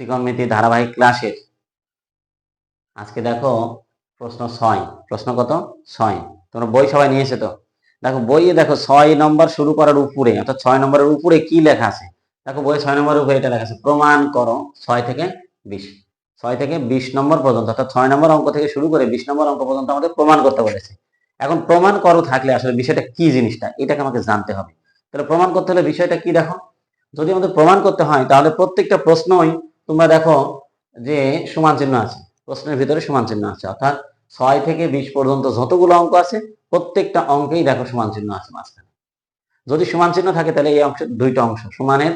ত্রিকোণমিতি ধারাবাহিক ক্লাসের আজকে দেখো প্রশ্ন ছয়। প্রশ্ন কত? ছয়। তোমরা বই সবাই নিয়েছে তো? দেখো বইয়ে দেখো ছয় নম্বর শুরু করার উপরে, অর্থাৎ ছয় নম্বরের উপরে কি লেখা আছে? দেখো বই ছয় নম্বরের উপরে এটা লেখা আছে, প্রমাণ করো ছয় থেকে বিশ। ছয় থেকে বিশ নম্বর পর্যন্ত, অর্থাৎ ছয় নম্বর অঙ্ক থেকে শুরু করে বিশ নম্বর অঙ্ক পর্যন্ত আমাদের প্রমাণ করতে বলেছে। এখন প্রমাণ করো থাকলে আসলে বিষয়টা কি জিনিসটা, এটাকে আমাকে জানতে হবে। তাহলে প্রমাণ করতে হলে বিষয়টা কি দেখো? যদি আমাদের প্রমাণ করতে হয়, তাহলে প্রত্যেকটা প্রশ্নই তোমরা দেখো যে সমান চিহ্ন আছে, প্রশ্নের ভিতরে সমান চিহ্ন আছে, অর্থাৎ ছয় থেকে বিশ পর্যন্ত যতগুলো অঙ্ক আছে, প্রত্যেকটা অঙ্কেই দেখো সমান চিহ্ন আছে মাঝখানে। যদি সমান চিহ্ন থাকে তাহলে এই অংশ দুইটা অংশ, সমানের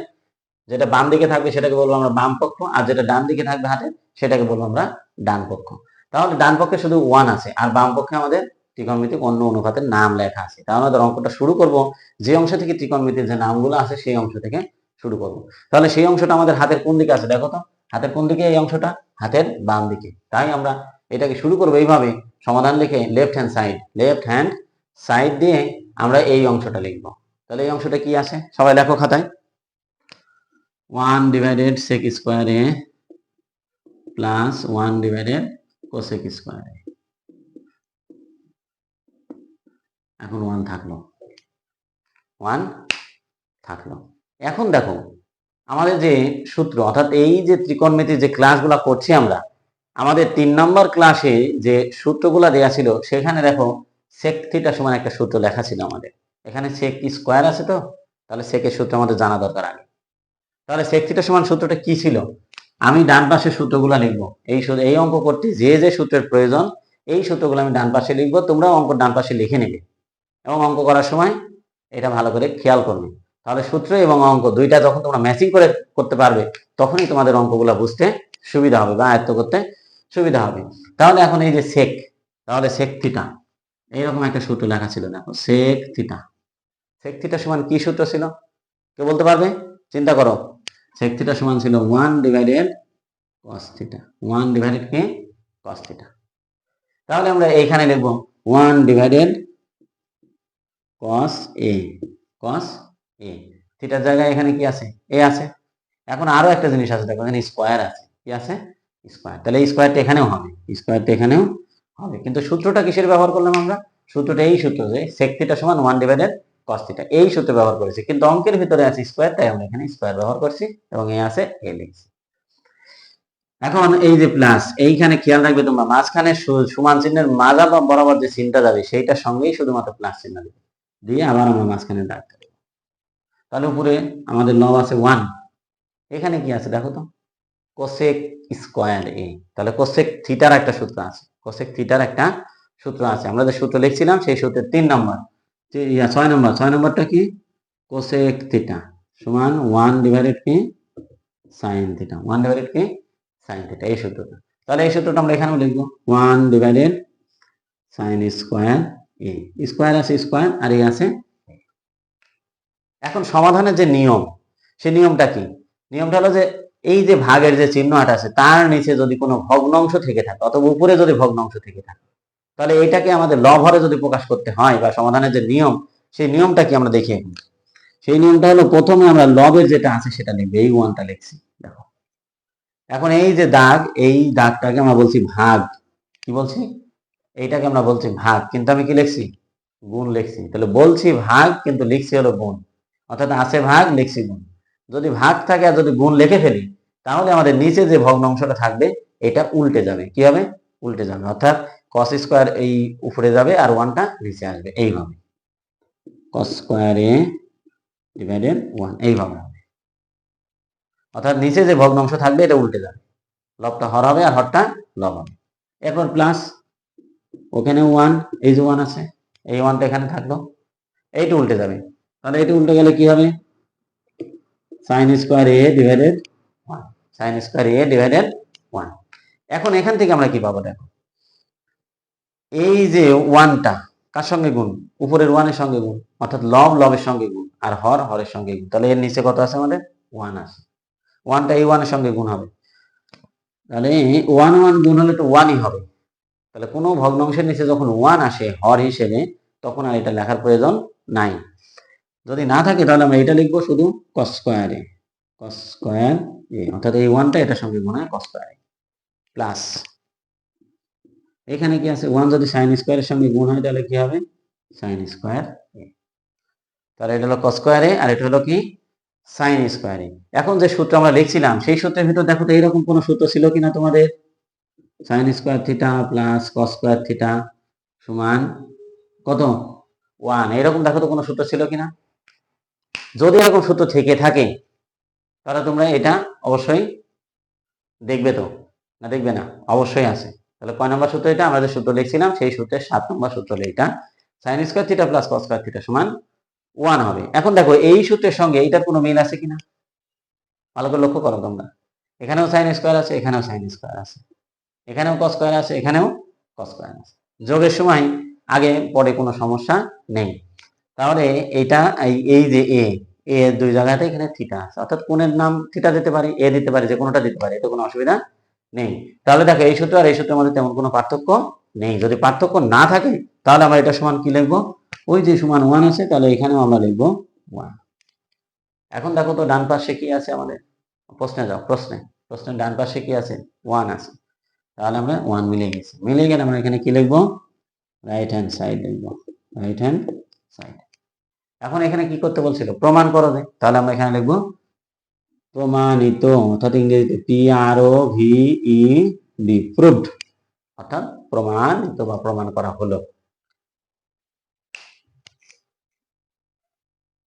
যেটা বাম দিকে থাকবে সেটাকে বলব আমরা বাম পক্ষ, আর যেটা ডান দিকে থাকবে হাতে সেটাকে বলব আমরা ডান পক্ষ। তাহলে ডান পক্ষে শুধু ওয়ান আছে, আর বাম পক্ষে আমাদের ত্রিকোণমিতিক অন্য অনুপাতের নাম লেখা আছে। তাহলে আমাদের অঙ্কটা শুরু করব, যে অংশ থেকে ত্রিকোণমিতির যে নামগুলো আছে সেই অংশ থেকে শুরু করব। তাহলে সেই অংশটা আমাদের হাতের কোন দিকে আছে? দেখো তো, হাতের কোন দিকে এই অংশটা? হাতের বাম দিকে। তাই আমরা এটাকে শুরু করব এইভাবে, সমাধান লিখে left hand side left hand side দিয়ে আমরা এই অংশটা লিখব। তাহলে এই অংশটা কি আছে? সবাই লেখো খাতায়। One divided sec square plus one divided cosec square A এখন ওয়ান থাকল। ওয়ান থাকল। এখন দেখো, আমাদের যে সূত্র, অর্থাৎ এই যে ত্রিকোণমিতির যে ক্লাসগুলো করছি আমরা, আমাদের তিন নম্বর ক্লাসে যে সূত্রগুলো দেয়া ছিল, সেখানে দেখো সেক থিটা সমান একটা সূত্র লেখা ছিল আমাদের। এখানে সেক স্কোয়ার আছে তো, তাহলে সেকের সূত্র আমাদের জানা দরকার আগে। তাহলে সেক থিটা সমান সূত্রটা কি ছিল? আমি ডান পাশের সূত্রগুলো লিখব। এই এই অঙ্ক করতে যে যে সূত্রের প্রয়োজন, এই সূত্রগুলো আমি ডান পাশে লিখব, তোমরাও অঙ্ক ডান পাশে লিখে নেবে। এবং অঙ্ক করার সময় এটা ভালো করে খেয়াল করবে। তাহলে সূত্র এবং অঙ্ক দুইটা যখন তোমরা ম্যাচিং করে করতে পারবে, তখনই তোমাদের অঙ্কগুলো বুঝতে সুবিধা হবে বা আয়ত্ত করতে সুবিধা হবে। তাহলে এখন এই যে সেক তাহলে সেক থিটা এইরকম একটা সূত্র লেখা ছিল দেখো সেক থিটা সেক থিটা সমান কি সূত্র ছিল? কেউ বলতে পারবে? চিন্তা করো। সেক থিটা সমান ছিল one divided cos theta one divided কে? কস থিটা তাহলে আমরা এইখানে লিখব ওয়ান ডিভাইডেড কস এ কস এ থিটার জায়গায় এখানে কি আছে? এ আছে। এখন আরও একটা জিনিস আছে, দেখো, এখানে স্কোয়ার আছে। কি আছে? স্কোয়ার তাহলে স্কোয়ারটা এখানেও হবে। স্কোয়ারটা এখানেও হবে। কিন্তু সূত্রটা কিসের ব্যবহার করলাম আমরা? সূত্রটা এই সূত্র যে সেক থিটা সমান ওয়ান ডিভাইডেড কস থিটা এই সূত্র ব্যবহার করেছি। কিন্তু অঙ্কের ভিতরে আছে স্কোয়ার তাই আমরা এখানে স্কোয়ার ব্যবহার করছি এবং এ আছে এ লিখছি। এখন এই যে প্লাস এইখানে খেয়াল রাখবে তোমরা, মাঝখানে সমান চিহ্নের মাজা বা বরাবর যে চিহ্নটা যাবে, সেইটার সঙ্গেই শুধুমাত্র প্লাস চিহ্ন দিবে। দিয়ে আবার আমরা মাঝখানে দেবো। তাহলে উপরে আমাদের লব আছে ওয়ান এখানে কি আছে দেখো তো? কোসেক স্কোয়ার এ তাহলে কোসেক থিটার একটা সূত্র আছে। কোসেক থিটার একটা সূত্র আছে। আমরা যে সূত্র লিখছিলাম, সেই সূত্রের তিন নম্বর। ছয় নম্বর। ছয় নম্বরটা কি? কোসেক থিটা সমান ওয়ান ডিভাইডেড কি সাইন থিটা ওয়ান ডিভাইডেড কি সাইন থিটা এই সূত্রটা। তাহলে এই সূত্রটা আমরা এখানেও লিখব। One divided sine square A square আছে স্কোয়ার আর এ আছে। এখন সমাধানের যে নিয়ম সেই নিয়মটা কি? নিয়মটা হলো যে এই যে ভাগের যে চিহ্নটা আছে, তার নিচে যদি কোনো ভগ্নাংশ থেকে থাকে, অথবা উপরে যদি ভগ্নাংশ থেকে থাকে, তাহলে এটাকে আমাদের লভরে যদি প্রকাশ করতে হয় বা সমাধানের যে নিয়ম, সেই নিয়মটা কি আমরা দেখি এখন? সেই নিয়মটা হলো প্রথমে আমরা লবের যেটা আছে সেটা লিখব, এই ওয়ানটা লিখছি, দেখো। এখন এই যে দাগ, এই দাগটাকে আমরা বলছি ভাগ। কি বলছি? এইটাকে আমরা বলছি ভাগ, কিন্তু আমি কি লিখছি? গুণ লিখছি। তাহলে বলছি ভাগ, কিন্তু লিখছি হলো গুণ। অর্থাৎ আছে ভাগ, লিখছি গুণ। যদি ভাগ থাকে আর যদি গুণ লিখে ফেলি, তাহলে আমাদের নিচে যে ভগ্নাংশটা থাকবে, এটা উল্টে যাবে। কি হবে? উল্টে যাবে। অর্থাৎ কস স্কোয়ার এই উপরে যাবে আর ওয়ানটা নিচে আসবে। এইভাবে। Cos square A divided one এইভাবে হবে। অর্থাৎ নিচে যে ভগ্নাংশ থাকবে, এটা উল্টে যাবে। লবটা হর হবে আর হরটা লব হবে। এরপর প্লাস ওখানে ওয়ান এই যে ওয়ান আছে, এই ওয়ানটা এখানে থাকল, এইটা উল্টে যাবে। তাহলে এটা উল্টে গেলে কি হবে? Sine square A divided one sine square A divided one এখন এখান থেকে আমরা কি পাবো দেখো? এই যে ওয়ানটা কার সঙ্গে গুণ? উপরের ওয়ানের সঙ্গে গুণ। অর্থাৎ লব লবের সঙ্গে গুণ। আর হর হরের সঙ্গে গুণ। তাহলে এর নিচে কত আছে আমাদের? ওয়ান আছে। ওয়ানটা এই ওয়ানের সঙ্গে গুণ হবে। তাহলে ওয়ান ওয়ান গুণ হলে তো ওয়ানই হবে। তাহলে কোনো ভগ্নাংশের নিচে যখন ওয়ান আসে হর হিসেবে, তখন আর এটা লেখার প্রয়োজন নাই। যদি না থাকে তাহলে আমরা এটা লিখব শুধু কস স্কোয়ারে কস স্কোয়ার এ অর্থাৎ এই ওয়ানটা এটার সঙ্গে গুণ হয় কস স্কোয়ার প্লাস এখানে কি আছে? ওয়ান যদি সাইন স্কোয়ারের সঙ্গে গুণ হয় তাহলে কি হবে? সাইন স্কোয়ার এ তাহলে এটা হলো কস স্কোয়ার এ আর এটা হলো কি? সাইন স্কোয়ার এ এখন যে সূত্র আমরা লিখছিলাম, সেই সূত্রের ভিতর দেখো তো এইরকম কোনো সূত্র ছিল কিনা তোমাদের? Sine square theta plus cos square theta সমান কত? ওয়ান এরকম দেখো তো কোনো সূত্র ছিল কিনা? যদি এরকম সূত্র থেকে থাকে, তাহলে তোমরা এটা অবশ্যই দেখবে তো? না দেখবে না? অবশ্যই আছে। তাহলে কয় নম্বর সূত্র এটা? আমরা যে সূত্র লিখছিলাম, সেই সূত্রের সাত নম্বর সূত্র এটা। Sine square theta plus cos square theta সমান ওয়ান হবে। এখন দেখো, এই সূত্রের সঙ্গে এইটার কোনো মিল আছে কিনা? ভালো করে লক্ষ্য করো তোমরা। এখানেও সাইন স্কোয়ার আছে, এখানেও সাইন স্কোয়ার আছে। এখানেও কস স্কোয়ার আছে, এখানেও কস স্কোয়ার আছে। যোগের সময় আগে, পরে কোনো সমস্যা নেই। তাহলে এটা এই- যে এ এ এর দুই জায়গাতে এখানে থিটা আছে অর্থাৎ কোণের নাম থিটা দিতে পারি এ দিতে পারি, যে কোনোটা দিতে পারি, এতে কোনো অসুবিধা নেই। তাহলে দেখো, এই সূত্র আর এই সূত্রের মধ্যে তেমন কোনো পার্থক্য নেই। যদি পার্থক্য না থাকে, তাহলে আমরা এটা সমান কি লিখব? ওই যে সমান ওয়ান আছে, তাহলে এখানেও আমরা লিখব ওয়ান এখন দেখো তো, ডান পাশে কি আছে আমাদের? প্রশ্নে যাও, প্রশ্নে। প্রশ্নের ডান পাশে কি আছে? ওয়ান আছে। তাহলে আমরা ওয়ান মিলে গেছি মিলে গেলে আমরা এখানে কি লিখব? রাইট হ্যান্ড সাইড লিখব। রাইট হ্যান্ড সাইড এখন এখানে কি করতে বলছিল? প্রমাণ করো দে। তাহলে আমরা এখানে লিখব, প্রমাণিত অর্থাৎ ইংরেজিতে P R O V E D proved অর্থাৎ প্রমাণিত বা প্রমাণ করা হলো।